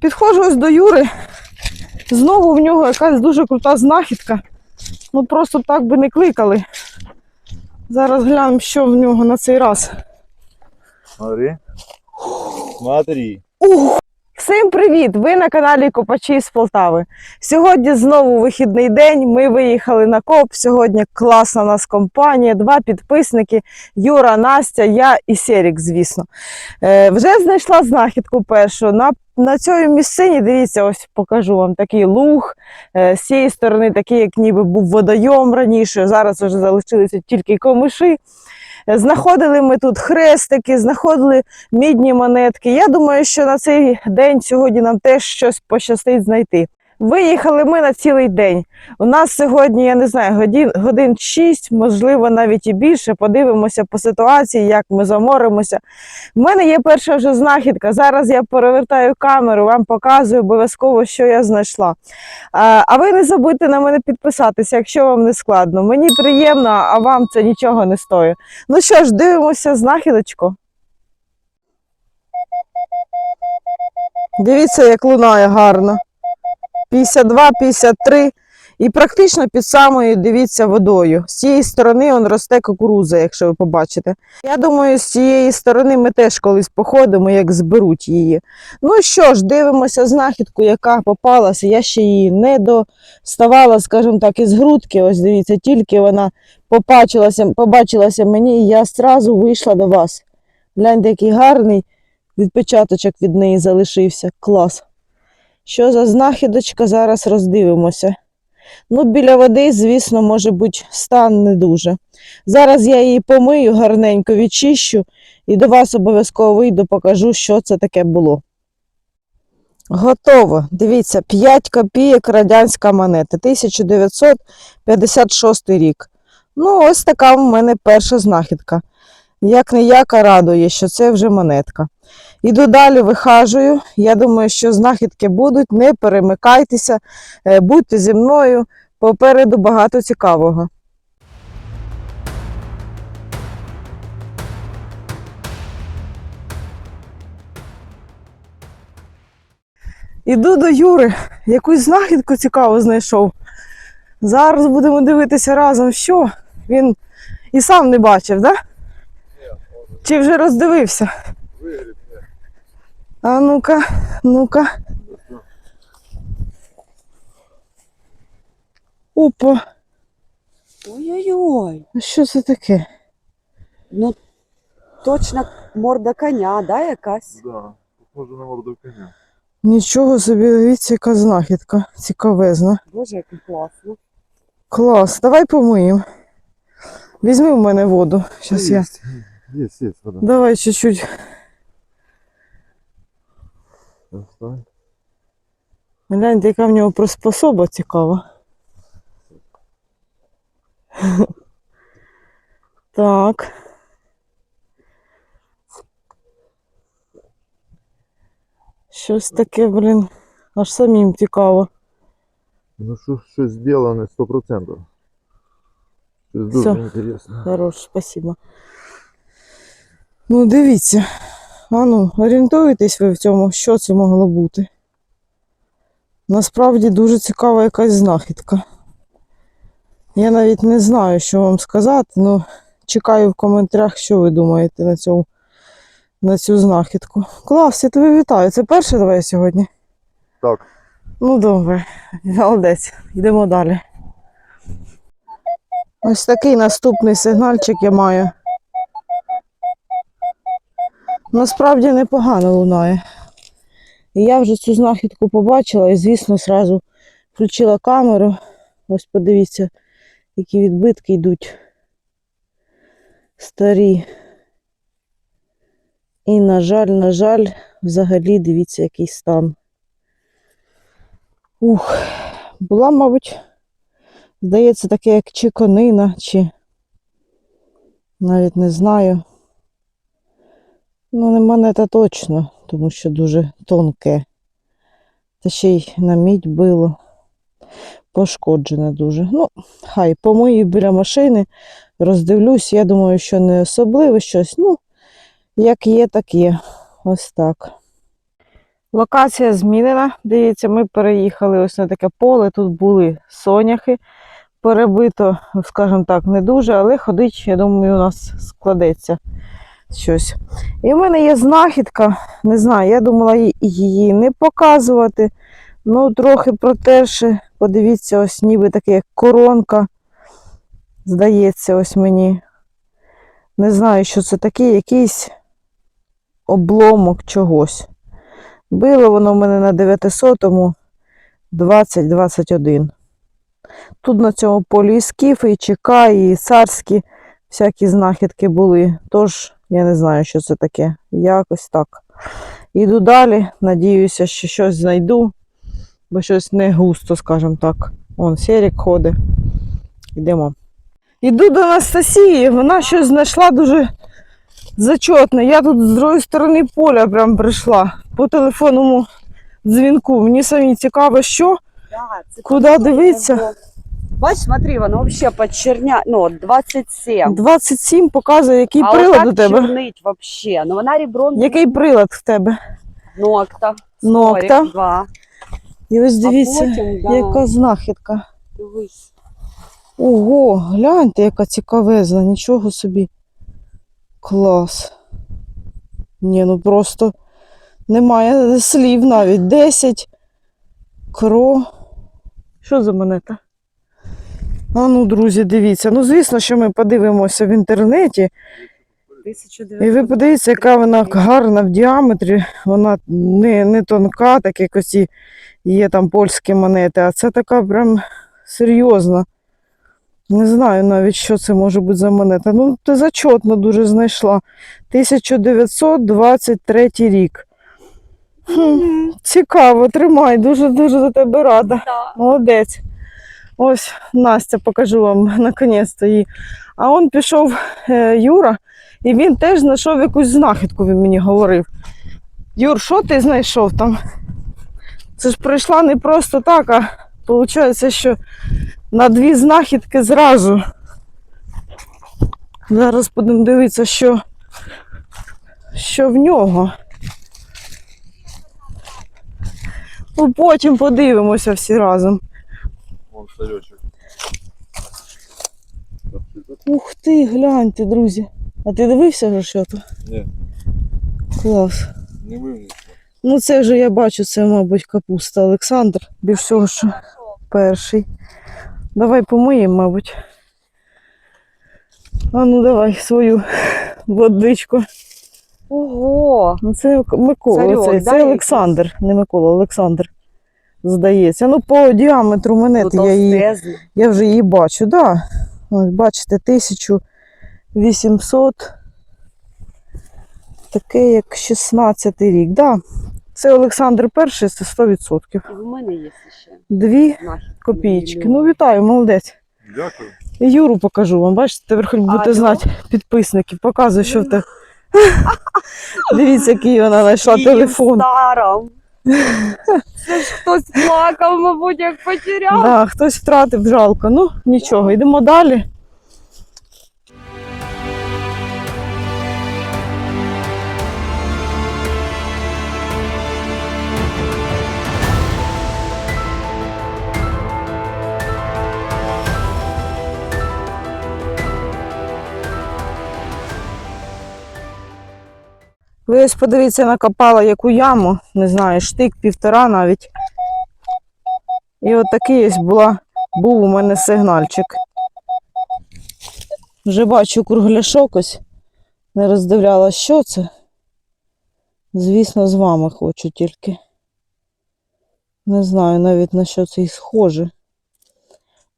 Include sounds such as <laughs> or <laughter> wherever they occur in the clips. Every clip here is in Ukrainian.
Підходжу ось до Юри. Знову в нього якась дуже крута знахідка. Ну просто так би не кликали. Зараз глянемо, що в нього на цей раз. Смотри. Смотри. Всім привіт! Ви на каналі Копачі з Полтави. Сьогодні знову вихідний день. Ми виїхали на коп. Сьогодні класна у нас компанія, два підписники: Юра, Настя, я і Серік, звісно. Е, вже знайшла знахідку першу. На, на цій місцині, дивіться, ось покажу вам такий луг. Е, з цієї сторони, такий, як ніби був водойом раніше. Зараз вже залишилися тільки комиші. Е, Знаходили ми тут хрестики, знаходили мідні монетки. Я думаю, що на цей день сьогодні нам теж щось пощастить знайти. Виїхали ми на цілий день. У нас сьогодні, я не знаю, годин, годин 6, можливо, навіть і більше. Подивимося по ситуації, як ми заморимося. У мене є перша вже знахідка. Зараз я перевертаю камеру, вам показую обов'язково, що я знайшла. А, ви не забудьте на мене підписатися, якщо вам не складно. Мені приємно, а вам це нічого не стоїть. Ну що ж, дивимося знахідочку. Дивіться, як лунає гарно. 52, 53 і практично під самою, дивіться, водою. З цієї сторони он росте кукуруза, якщо ви побачите. Я думаю, з цієї сторони ми теж колись походимо, як зберуть її. Ну що ж, дивимося знахідку, яка попалася. Я ще її не доставала, скажімо так, із грудки. Ось дивіться, тільки вона побачилася, побачилася мені, і я одразу вийшла до вас. Гляньте, який гарний відпечаточок від неї залишився. Клас. Що за знахідочка, зараз роздивимося. Ну, біля води, звісно, може бути стан не дуже. Зараз я її помию, гарненько відчищу і до вас обов'язково вийду, покажу, що це таке було. Готово. Дивіться, 5 копійок радянська монета, 1956 рік. Ну, ось така в мене перша знахідка. Як ніяка радує, що це вже монетка. Іду далі, вихажую. Я думаю, що знахідки будуть. Не перемикайтеся, е, будьте зі мною. Попереду багато цікавого. Іду до Юри, якусь знахідку цікаву знайшов. Зараз будемо дивитися разом, що він і сам не бачив, да? Чи вже роздивився? А ну-ка, ну-ка. Опа, Ой-ой-ой. а що це таке? Ну точно морда коня, да, якась? Да. Похоже на морду коня. Нічого собі, дивіться, яка знахідка. Цікавезна. Боже, як класно. Клас, давай помиємо. Візьми в мене воду. Щас я. Есть, есть, есть вода. Давай чуть-чуть. Достань. Гляньте, яка в нього приспособа цікава. <laughs> Так. Щось таке, блін, аж самим цікаво. Ну що, щось зроблено 100%. Щось дуже інтересно. Хорош, спасибо. Ну, дивіться. А ну, орієнтуєтесь ви в цьому, що це могло бути. Насправді дуже цікава якась знахідка. Я навіть не знаю, що вам сказати, але чекаю в коментарях, що ви думаєте на цю, на цю знахідку. Клас, я тебе вітаю. Це перше давай сьогодні? Так. Ну, добре, молодець. Йдемо далі. Ось такий наступний сигнальчик я маю. Насправді непогано лунає. І я вже цю знахідку побачила і, звісно, зразу включила камеру. Ось подивіться, які відбитки йдуть. Старі. І, на жаль, на жаль, взагалі дивіться, який стан. Ух, була, мабуть, здається, таке, як чи конина, чи навіть не знаю. Ну, не монета точно, тому що дуже тонке. Та ще й на мідь било. Пошкоджене дуже. Ну, хай помию біля машини, роздивлюсь. Я думаю, що не особливо щось. Ну, як є, так є. Ось так. Локація змінена. Дивіться, ми переїхали ось на таке поле. Тут були соняхи. Перебито, скажімо так, не дуже, але ходить, я думаю, у нас складеться щось. І в мене є знахідка, не знаю, я думала її не показувати. Ну, трохи протерши, подивіться, ось ніби таке як коронка. Здається, ось мені. Не знаю, що це таке, якийсь обломок чогось. Било воно в мене на 900-му 20-21. Тут на цьому полі і скіфи, і ЧК, і царські всякі знахідки були. Тож я не знаю, що це таке. Якось так. Іду далі, надіюся, що щось знайду, бо щось не густо, скажімо так. Вон Серік ходить. Йдемо. Іду до Анастасії, вона щось знайшла дуже зачетне. Я тут з другої сторони поля прям прийшла по телефонному дзвінку. Мені самі цікаво, що. Да, Куди дивитися? Бач, смотри, воно вообще почерня, ну, 27. 27 показує, який а прилад у тебе. чорнить вообще. Ну, вона ребром Який прилад в тебе? нокта. Нокта. Два. І ось дивіться, потім, да, яка знахідка. дивись. Ого, гляньте, яка цікавезна, нічого собі. Клас. Ні, ну просто немає слів навіть. 10 кро. Що за монета? А ну, друзі, дивіться. Ну, звісно, що ми подивимося в інтернеті. І ви подивіться, яка вона гарна в діаметрі. Вона не, не тонка, так як оці є там польські монети, а це така прям серйозна. Не знаю навіть, що це може бути за монета. Ну, ти зачетно дуже знайшла. 1923 рік. Хм, цікаво, тримай, дуже-дуже за тебе рада. Да. Молодець. Ось Настя, покажу вам <laughs> наконець-то її. А он пішов е, Юра, і він теж знайшов якусь знахідку, він мені говорив. Юр, що ти знайшов там? Це ж прийшла не просто так, а виходить, що на дві знахідки зразу. Зараз будемо дивитися, що, що в нього. Ну, потім подивимося всі разом. Вон старечек. Ух ти, гляньте, друзі. А ти дивився вже що то? Ні, Клас. не вивнеться. Ну це вже я бачу, це, мабуть, капуста Олександр. Більш всього, що перший. Давай помиємо, мабуть. А ну давай свою водичку. Ого. Ну це Микола, Царьок, це, це Олександр, не Микола, Олександр. Здається. Ну, по діаметру монети Ну, я, її, я вже її бачу, да. Ось, бачите, 1800. Таке як 16 рік. Да. Це Олександр перший, це 100%. І в мене є ще Дві копійки. Ну, вітаю, молодець. Дякую. І Юру покажу вам. Бачите, тепер хоч будете знати підписників. Показую, що в те. <laughs> Дивіться, який вона знайшла телефон. старом. Це ж хтось плакав, мабуть, як потеряв. Да, хтось втратив, жалко. Ну, нічого, йдемо далі. Ви ось подивіться, накопала яку яму, не знаю, штик, півтора навіть. І от такий ось була, був у мене сигнальчик. Вже бачу кругляшок ось. Не роздивляла, що це. Звісно, з вами хочу тільки. Не знаю навіть на що це і схоже.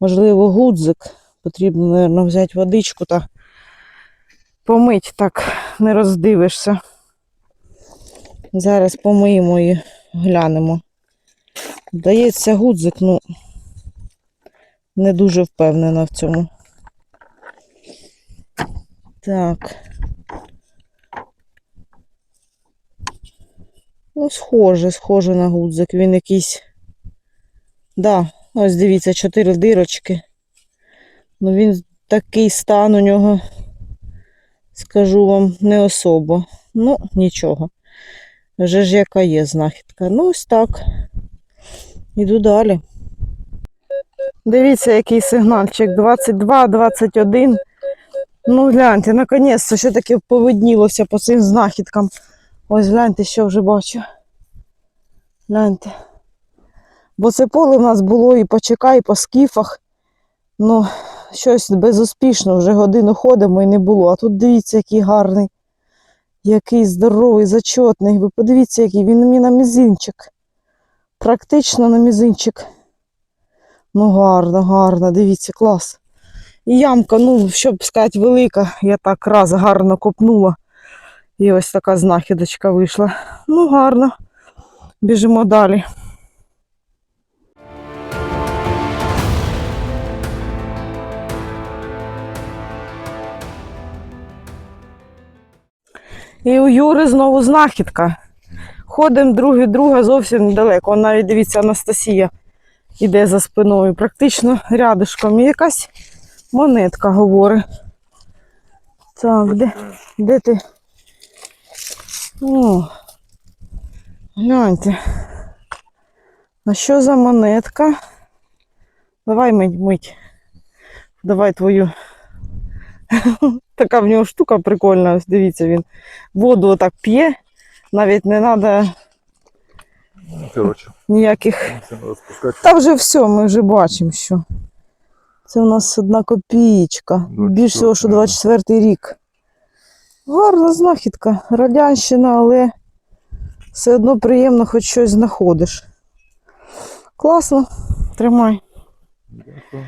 Можливо, гудзик. Потрібно, мабуть, взяти водичку та помить, так не роздивишся. Зараз помиємо і глянемо. Здається, гудзик, ну не дуже впевнена в цьому. Так. Ну, схоже, схоже на гудзик. Він якийсь. Да, ось дивіться, чотири дирочки. Ну він такий стан у нього, скажу вам, не особо. Ну, нічого. Вже ж яка є знахідка. Ну, ось так. Іду далі. Дивіться, який сигнальчик. 22, 21. Ну, гляньте, наконець-то, що таке повиднілося по цим знахідкам. Ось гляньте, що вже бачу. Гляньте. Бо це поле в нас було і по ЧК, і по скіфах. Ну, щось безуспішно, вже годину ходимо і не було. А тут дивіться, який гарний, який здоровий, зачотний. Ви подивіться, який він мені на мізинчик. Практично на мізинчик. Ну, гарно, гарно, дивіться, клас. І ямка, ну, щоб сказати, велика, я так раз гарно копнула. І ось така знахідочка вийшла. Ну, гарно. Біжимо далі. І у Юри знову знахідка. Ходимо друг від друга зовсім недалеко. Навіть дивіться, Анастасія іде за спиною. Практично рядышком. І якась монетка говорить. Так, де, де ти? О, гляньте. А що за монетка? Давай мить, мить. Давай твою. <laughs> Така в нього штука прикольна, ось дивіться, він воду отак п'є, навіть не треба Короче, ніяких. спускати. Та вже все, ми вже бачимо, що. Це у нас одна копієчка. Більш всього, що 24 рік. Гарна знахідка. Радянщина, але все одно приємно хоч щось знаходиш. Класно. Тримай. Дякую.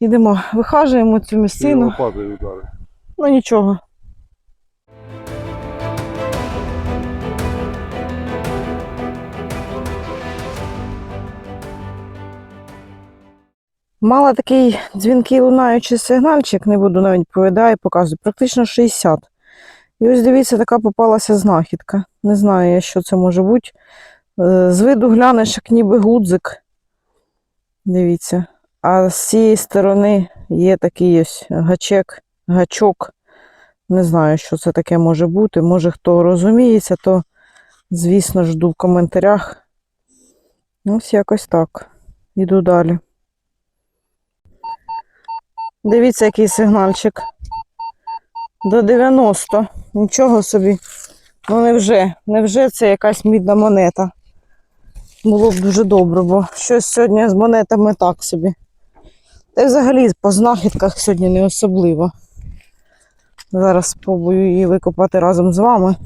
Ідемо, вихажуємо цю місцину. лопатою удари. Ну нічого. Мала такий дзвінкий лунаючий сигнальчик, не буду навіть повідаю, показую, практично 60. І ось дивіться, така попалася знахідка. Не знаю я, що це може бути. Е, З виду глянеш, як ніби гудзик. Дивіться. А з цієї сторони є такий ось гачек, гачок. Не знаю, що це таке може бути. Може, хто розуміється, то, звісно, жду в коментарях. Ось якось так. Іду далі. Дивіться, який сигнальчик. До 90. Нічого собі. Ну невже, невже це якась мідна монета? Було б дуже добре, бо щось сьогодні з монетами так собі. Та взагалі по знахідках сьогодні не особливо. Зараз спробую її викопати разом з вами.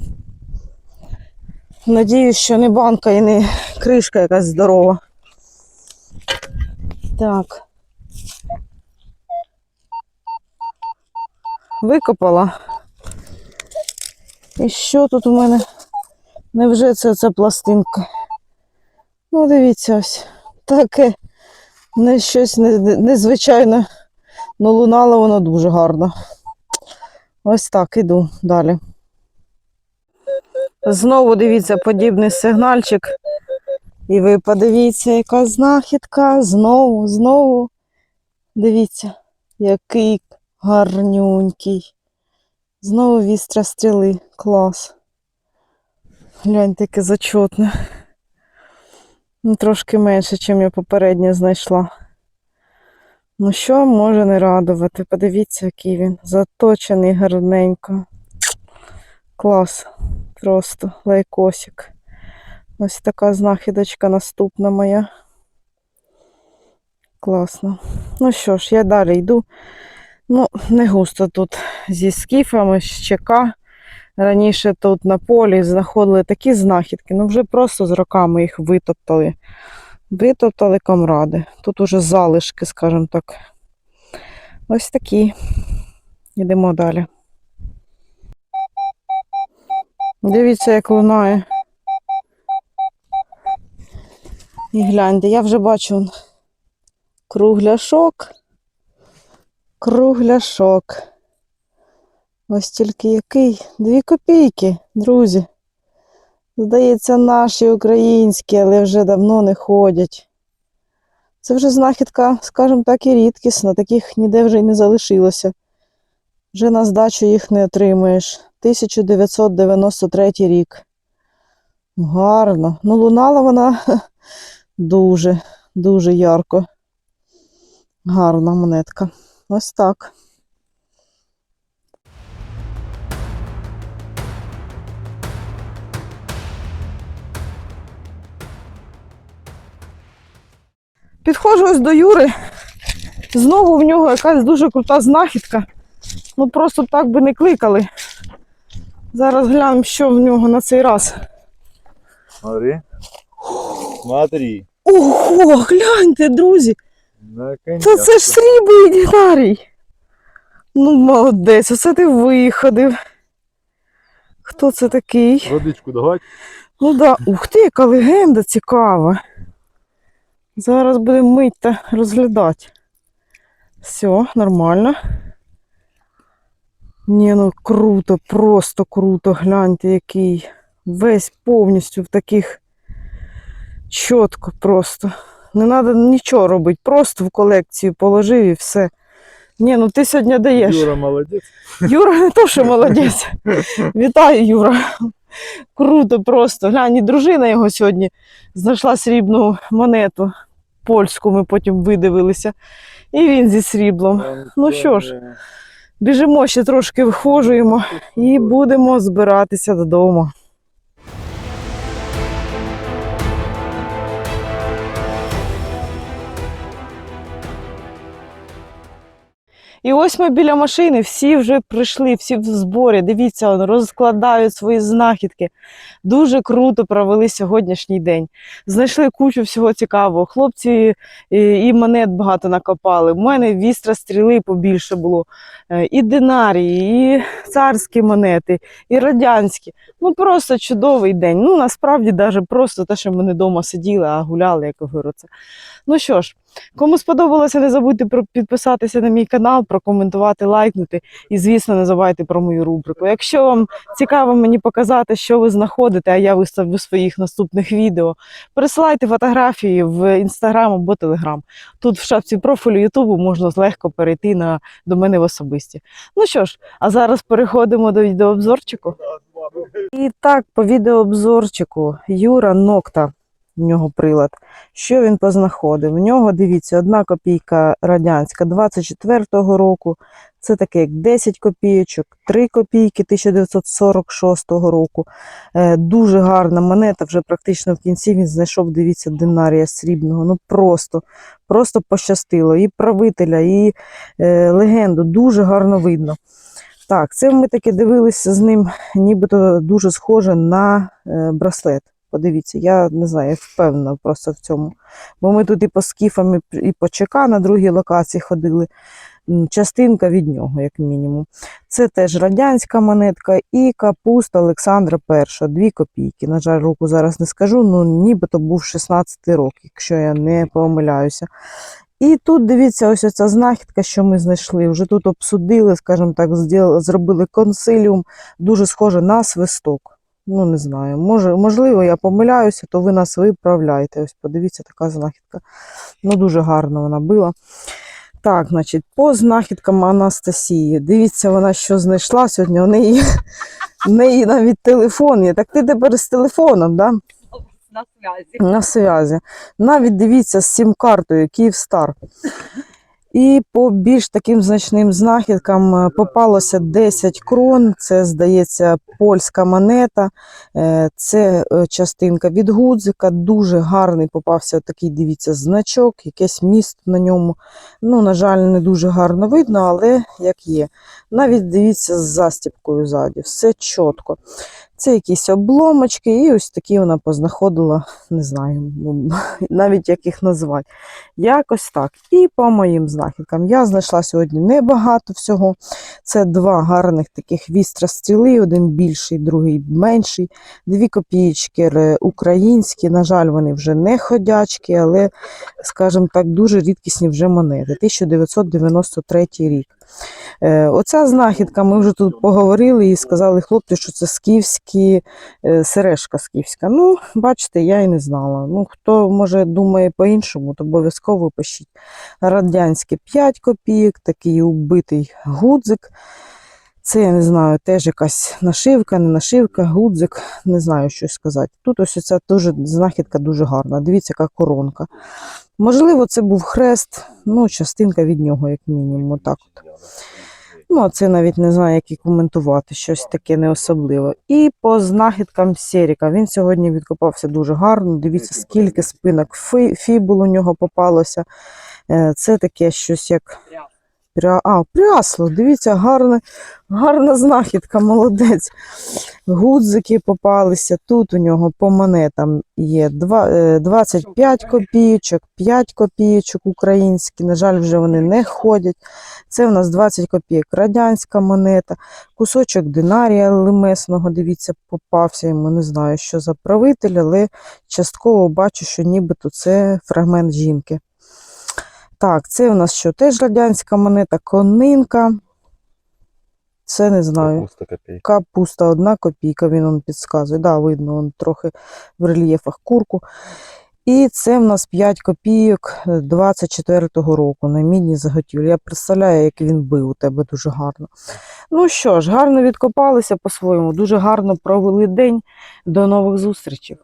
Надіюсь, що не банка і не кришка якась здорова. Так. Викопала. І що тут у мене? Невже це ця пластинка? Ну, дивіться ось. Таке не щось не- не- незвичайне. Ну, лунало воно дуже гарно. Ось так іду далі. Знову дивіться подібний сигнальчик. І ви подивіться, яка знахідка. Знову, знову. Дивіться, який гарнюнький. Знову вістра стріли. Клас. Гляньте, яке зачотне. Ну, трошки менше, ніж я попередньо знайшла. Ну що може не радувати? Подивіться, який він заточений гарненько. Клас. Просто лайкосик. Ось така знахідочка наступна моя. Класно. Ну що ж, я далі йду. Ну, не густо тут зі скіфами, з ЧК. Раніше тут на полі знаходили такі знахідки, ну вже просто з роками їх витоптали. Витоптали комради. Тут уже залишки, скажімо так. Ось такі. Йдемо далі. Дивіться, як лунає. І гляньте, я вже бачу кругляшок. Кругляшок. Ось тільки який? Дві копійки, друзі. Здається, наші українські, але вже давно не ходять. Це вже знахідка, скажімо так, і рідкісна, таких ніде вже й не залишилося. Вже на здачу їх не отримаєш. 1993 рік. Гарно. Ну, лунала вона дуже, дуже ярко. Гарна монетка. Ось так. Підходжу ось до Юри. Знову в нього якась дуже крута знахідка. Ну просто так би не кликали. Зараз глянемо, що в нього на цей раз. Смотри. Смотри. Ого, гляньте, друзі! Та це ж срібний динарій. Ну, молодець, оце ти виходив. Хто це такий? Водичку давай. Ну да, ух ти, яка легенда цікава. Зараз будемо мить та розглядати. Все, нормально. Ні, ну круто, просто круто. Гляньте, який. Весь повністю в таких чітко просто. Не треба нічого робити, просто в колекцію положив і все. Ні, ну ти сьогодні даєш. Юра молодец. Юра не то, що молодець. <laughs> Вітаю, Юра. Круто просто. Глянь, і дружина його сьогодні знайшла срібну монету польську, ми потім видивилися. І він зі сріблом. Ну що ж. Біжимо ще трошки вихожуємо і будемо збиратися додому. І ось ми біля машини, всі вже прийшли, всі в зборі. Дивіться, розкладають свої знахідки. Дуже круто провели сьогоднішній день. Знайшли кучу всього цікавого. Хлопці і, і монет багато накопали. У мене вістра стріли побільше було. Е, І динарії, і царські монети, і радянські. Ну просто чудовий день. Ну насправді навіть просто те, що ми не вдома сиділи, а гуляли, як говорю. Це. Ну що ж, кому сподобалося, не забудьте підписатися на мій канал, прокоментувати, лайкнути. І, звісно, не забувайте про мою рубрику. Якщо вам цікаво мені показати, що ви знаходите, а я виставлю своїх наступних відео, присилайте фотографії в інстаграм або телеграм. Тут в шапці профілю Ютубу можна легко перейти на, до мене в особисті. Ну що ж, а зараз переходимо до відеообзорчику. І так, по відеообзорчику Юра Нокта. В нього прилад. Що він познаходив? В нього, дивіться, одна копійка радянська 24-го року. Це таке як 10 копійочок, 3 копійки 1946 року. Е, дуже гарна монета. Вже практично в кінці він знайшов, дивіться, динарія срібного. Ну просто, просто пощастило. І правителя, і е, легенду дуже гарно видно. Так, це ми таки дивилися з ним, нібито дуже схоже на е, браслет. Подивіться, я не знаю, я впевнена просто в цьому. Бо ми тут і по скіфам, і по ЧК на другій локації ходили. Частинка від нього, як мінімум. Це теж радянська монетка і капуста Олександра І, дві копійки. На жаль, року зараз не скажу, ну нібито був 16 років, якщо я не помиляюся. І тут дивіться, ось ця знахідка, що ми знайшли. Вже тут обсудили, скажімо так, зробили консиліум, дуже схоже на свисток. Ну, не знаю. Може, можливо, я помиляюся, то ви нас виправляйте. Ось подивіться, така знахідка. Ну, дуже гарно вона била. Так, значить, по знахідкам Анастасії. Дивіться, вона що знайшла сьогодні. У неї, в неї навіть телефон є. Так ти тепер з телефоном, да? На связі. на зв'язі. Навіть дивіться з сім-картою Київстар. І по більш таким значним знахідкам е, попалося 10 крон. Це, здається, польська монета. Е, Це е, частинка від гудзика. Дуже гарний попався такий, дивіться, значок, якесь місто на ньому. Ну, на жаль, не дуже гарно видно, але як є. Навіть дивіться з застіпкою ззаді. Все чітко. Це якісь обломочки, і ось такі вона познаходила, не знаю, ну, <laughs> навіть як їх назвати. Якось так. І по моїм знахідкам. Я знайшла сьогодні небагато всього. Це два гарних таких вістра стріли, один більший, другий менший. Дві копієчки е, українські. На жаль, вони вже не ходячки, але, скажімо так, дуже рідкісні вже монети. 1993 рік. Е, Оця знахідка, ми вже тут поговорили і сказали хлопці, що це скіфські, е, сережка скіфська. Ну, бачите, я і не знала. Ну, хто може думає по-іншому, то обов'язково пишіть. Радянські 5 копійок, такий убитий гудзик. Це я не знаю, теж якась нашивка, не нашивка, гудзик, не знаю, що сказати. Тут ось ця дуже знахідка дуже гарна. Дивіться, яка коронка. Можливо, це був хрест, ну, частинка від нього, як мінімум. Отак от. Ну, а це навіть не знаю, як і коментувати, щось таке не особливе. І по знахідкам Серіка. Він сьогодні відкопався дуже гарно. Дивіться, скільки спинок фі- фібул у нього попалося. Е, Це таке щось як. Пря... А, прясло, дивіться, гарна, гарна знахідка, молодець. Гудзики попалися. Тут у нього по монетам є е, 25 копійочок, 5 копійочок українські. На жаль, вже вони не ходять. Це у нас 20 копійок радянська монета, кусочок динарія лимесного, дивіться, попався йому. Не знаю, що за правитель, але частково бачу, що нібито це фрагмент жінки. Так, це у нас що? Теж радянська монета, конинка. Це не знаю. Капуста копейка. Капуста одна копійка, він он підказує. Да, видно, он трохи в рельєфах курку. І це в нас 5 копійок 24-го року на мідній заготівлі. Я представляю, як він бив у тебе дуже гарно. Ну що ж, гарно відкопалися по-своєму, дуже гарно провели день. До нових зустрічей.